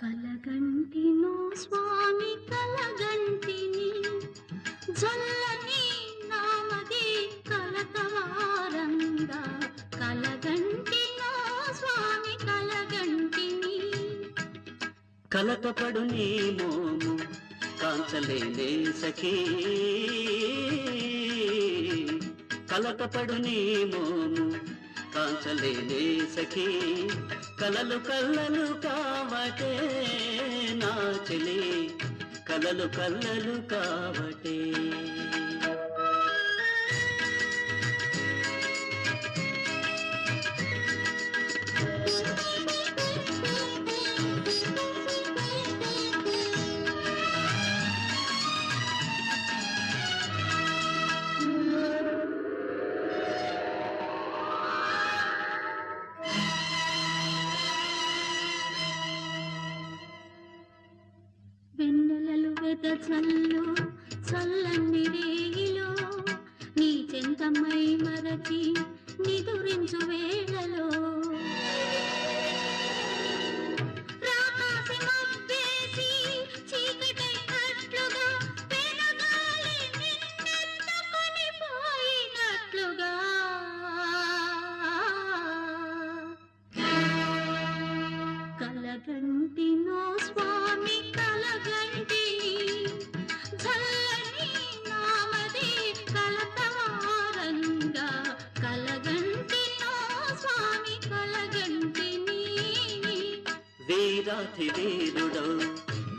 కలగంటినో స్వామి కలగంటిని జల్లని కలతపడు నీ మోము కాంచలేనే సఖీ. కలతపడు నీ మోము కాంచలేనే సఖీ. కలలు కల్లలు కావటే నా చెలి. కలలు కల్లలు కావటే. వెన్నెలలు చల్లు చల్లని రేగిలో నీ చెంతమై మరచి నిదురించు వేళలో. రాకాసి మబ్బేసి కలగంటినో స్వామి కలగంటి వీరాధి వీరుడౌ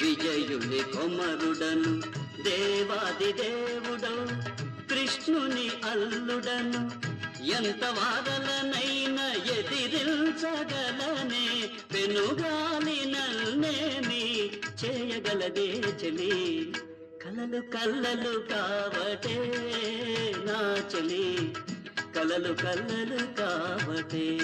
విజయుని కొమరుడను దేవాది దేవుడౌ కృష్ణుని అల్లుడను ఎంత వాదలనైనా ఎదిరించగలనే పెనుగాలి నల్నేమి చేయగలదే చెలి. కలలు కల్లలు కావటే నా చెలి. కలలు కల్లలు కావటే.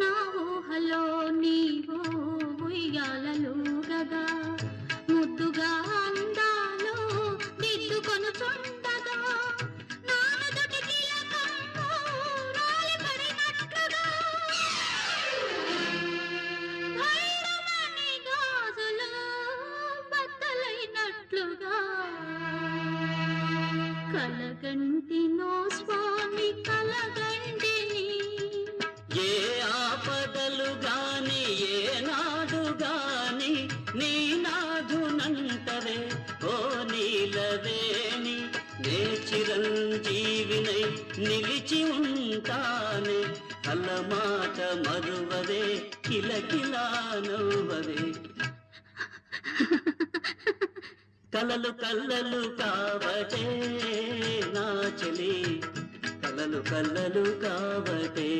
నా ఊహలో నీవో ఉయ్యాలలో దిద్దుకొనుచుండగా నానుదుటి తిలకము స్వామి కలగంటిని ఏ ఆపదలు గాని ఏ నిలిచి ఉంటానే కళ్ళ మాట మరువదే కిలకిలా నవ్వవే కలలు కళ్ళలు కావటే నా చెలి కలలు కల్లలు కావటే